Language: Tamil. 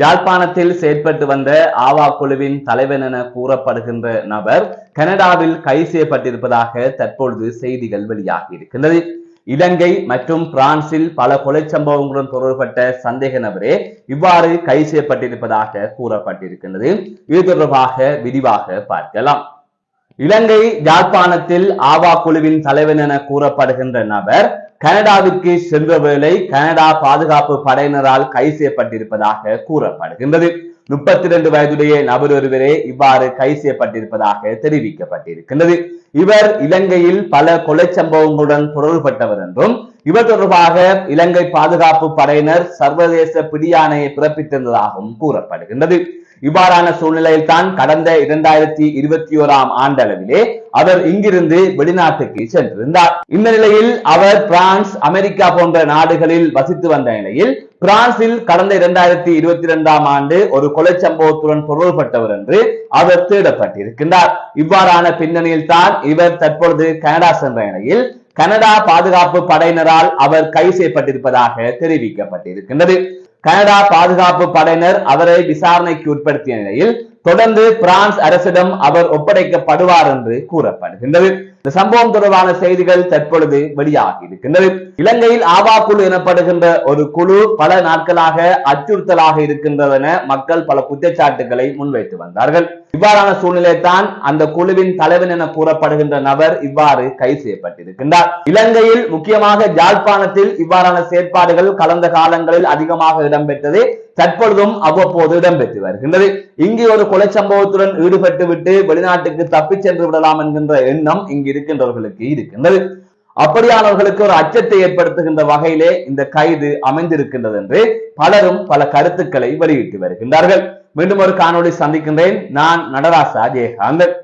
யாழ்ப்பாணத்தில் செயற்பட்டு வந்த ஆவா குழுவின் தலைவன் என கூறப்படுகின்ற நபர் கனடாவில் கைது செய்யப்பட்டிருப்பதாக தற்பொழுது செய்திகள் வெளியாகி இருக்கின்றது. இலங்கை மற்றும் பிரான்சில் பல கொலை சம்பவங்களுடன் தொடர்பட்ட சந்தேக நபரே இவ்வாறு கைது செய்யப்பட்டிருப்பதாக கூறப்பட்டிருக்கின்றது. இது தொடர்பாக விரிவாக பார்க்கலாம். இலங்கை யாழ்ப்பாணத்தில் ஆவா குழுவின் தலைவன் என கூறப்படுகின்ற நபர் கனடாவிற்கு சென்ற வேளை கனடா பாதுகாப்பு படையினரால் கைது செய்யப்பட்டிருப்பதாக கூறப்படுகின்றது. முப்பத்தி இரண்டு வயதுடைய நபர் ஒருவரே இவ்வாறு கைது செய்யப்பட்டிருப்பதாக தெரிவிக்கப்பட்டிருக்கின்றது. இவர் இலங்கையில் பல கொலை சம்பவங்களுடன் தொடர்புபட்டவர் என்றும் இவர் தொடர்பாக இலங்கை பாதுகாப்பு படையினர் சர்வதேச பிடியாணையை பிறப்பித்திருந்ததாகவும் கூறப்படுகின்றது. இவ்வாறான சூழ்நிலையில் தான் கடந்த இரண்டாயிரத்தி இருபத்தி ஓராம் ஆண்டளவிலே அவர் இங்கிருந்து வெளிநாட்டுக்கு சென்றிருந்தார். இந்த நிலையில் அவர் பிரான்ஸ் அமெரிக்கா போன்ற நாடுகளில் வசித்து வந்த நிலையில் பிரான்சில் கடந்த இரண்டாயிரத்தி இருபத்தி இரண்டாம் ஆண்டு ஒரு கொலை சம்பவத்துடன் தொடர்பட்டவர் என்று அவர் தேடப்பட்டிருக்கின்றார். இவ்வாறான பின்னணியில் தான் இவர் தற்பொழுது கனடா சென்ற நிலையில் கனடா பாதுகாப்பு படையினரால் அவர் கைது செய்யப்பட்டிருப்பதாக தெரிவிக்கப்பட்டிருக்கின்றது. கனடா பாதுகாப்பு படையினர் அவரை விசாரணைக்கு உட்படுத்திய நிலையில் தொடர்ந்து பிரான்ஸ் அரசிடம் அவர் ஒப்படைக்கப்படுவார் என்று கூறப்படுகின்றது. இந்த சம்பவம் தொடர்பான செய்திகள் தற்பொழுது வெளியாகி இருக்கின்றது. இலங்கையில் ஆவா குழு எனப்படுகின்ற ஒரு குழு பல நாட்களாக அச்சுறுத்தலாக இருக்கின்றதென மக்கள் பல குற்றச்சாட்டுகளை முன்வைத்து வந்தார்கள். இவ்வாறான சூழ்நிலை தான் அந்த குழுவின் தலைவன் என கூறப்படுகின்ற நபர் இவ்வாறு கைது செய்யப்பட்டிருக்கின்றார். இலங்கையில் முக்கியமாக ஜாழ்ப்பாணத்தில் இவ்வாறான செயற்பாடுகள் கடந்த காலங்களில் அதிகமாக இடம்பெற்றது. தற்பொழுதும் அவ்வப்போது இடம்பெற்று வருகின்றது. இங்கு ஒரு கொலை சம்பவத்துடன் ஈடுபட்டு விட்டு வெளிநாட்டுக்கு தப்பிச் சென்று விடலாம் என்கின்ற எண்ணம் இங்கு இருக்கின்றவர்களுக்கு இருக்கின்றது. அப்படியானவர்களுக்கு ஒரு அச்சத்தை ஏற்படுத்துகின்ற வகையிலே இந்த கைது அமைந்திருக்கின்றது என்று பலரும் பல கருத்துக்களை வெளியிட்டு வருகின்றார்கள். மீண்டும் ஒரு காணொலி சந்திக்கின்றேன். நான் நடராசா ஜெயகாந்தன்.